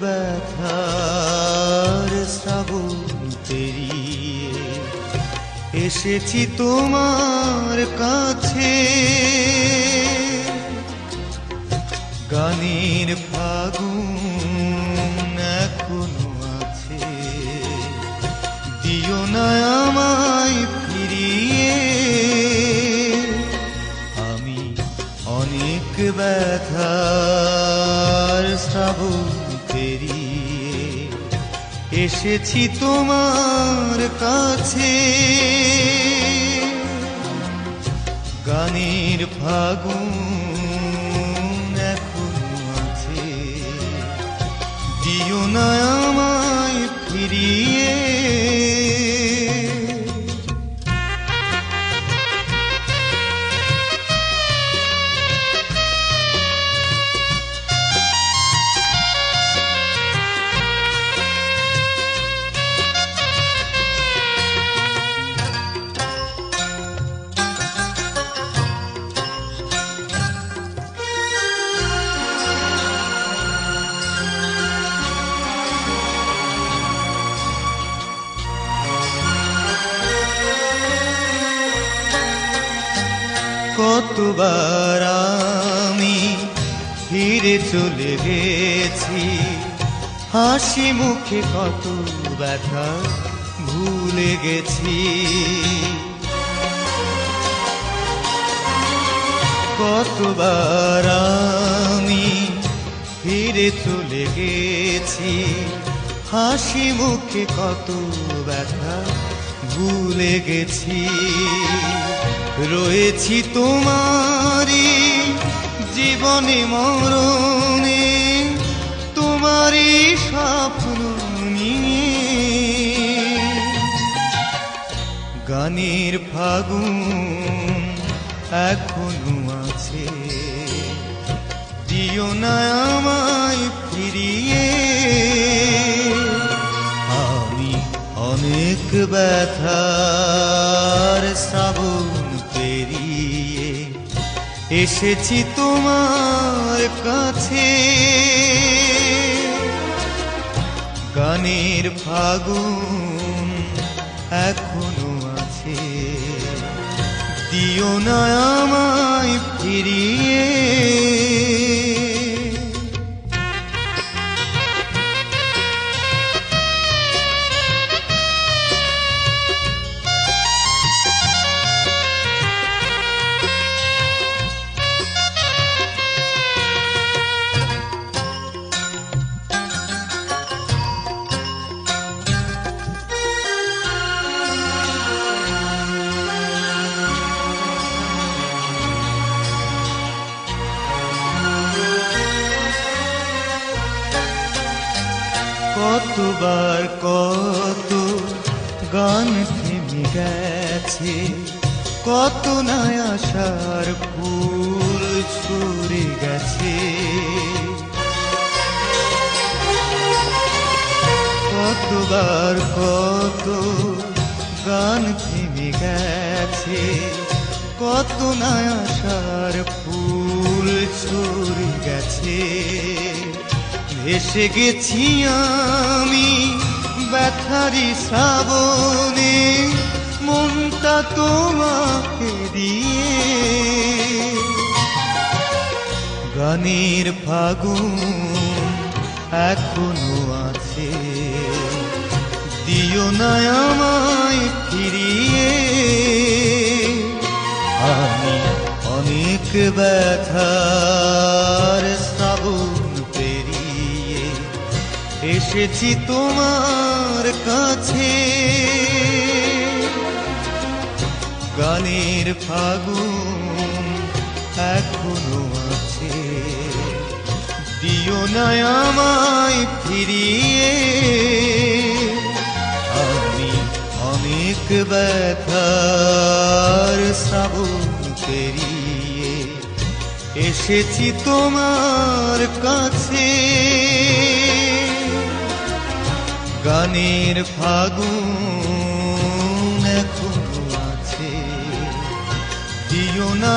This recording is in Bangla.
ব্যথার শ্রাবণ পেরিয়ে এসেছি তোমার কাছে। গানের ফাগুন এখনও আছে। দিও না আমায় ফিরিয়ে। আমি অনেক ব্যথার শ্রাবণ পেরিয়ে এসেছি তোমার কাছে। গানের ফাগুন কতবার আমি ফিরে চলে গেছি। হাসি মুখে কত ব্যথা ভুলে গেছি। কতবার আমি ফিরে চলে গেছি। হাসি মুখে কত ব্যথা ভুলে গেছি। রয়েছি তোমারই জীবনে, মরণে, তোমারই স্বপ্ন নিয়ে। গানের ফাগুন এখনও আছে, দিও না আমায় ফিরিয়ে। আমি অনেক ব্যথার পেরিয়ে এসেছি তোমার কাছে। গানের ফাগুন এখনও আছে। দিও না আমায় ফিরিয়ে। কতবার কত গান থেমে গেছে, কত না আশার ফুল ছুড়ে গেছে। কতবার কত গান থেমে গেছে, কত না আশার ফুল ছুড়ে গেছে। ভেসে গেছি আমি ব্যথারি শ্রাবণে। মনটা তোমাকে দিয়ে। গানের ফাগুন এখনও আছে। দিও না আমায় ফিরিয়ে। আমি অনেক ব্যথার শ্রাবণ এসেছি তোমার কাছে। গানের ফাগুন এখনও আছে। দিও না আমায় ফিরিয়ে। আমি অনেক ব্যথার শ্রাবণ পেরিয়ে এসেছি তোমার কাছে। গানের ফাগুন এখনও আছে। দিও না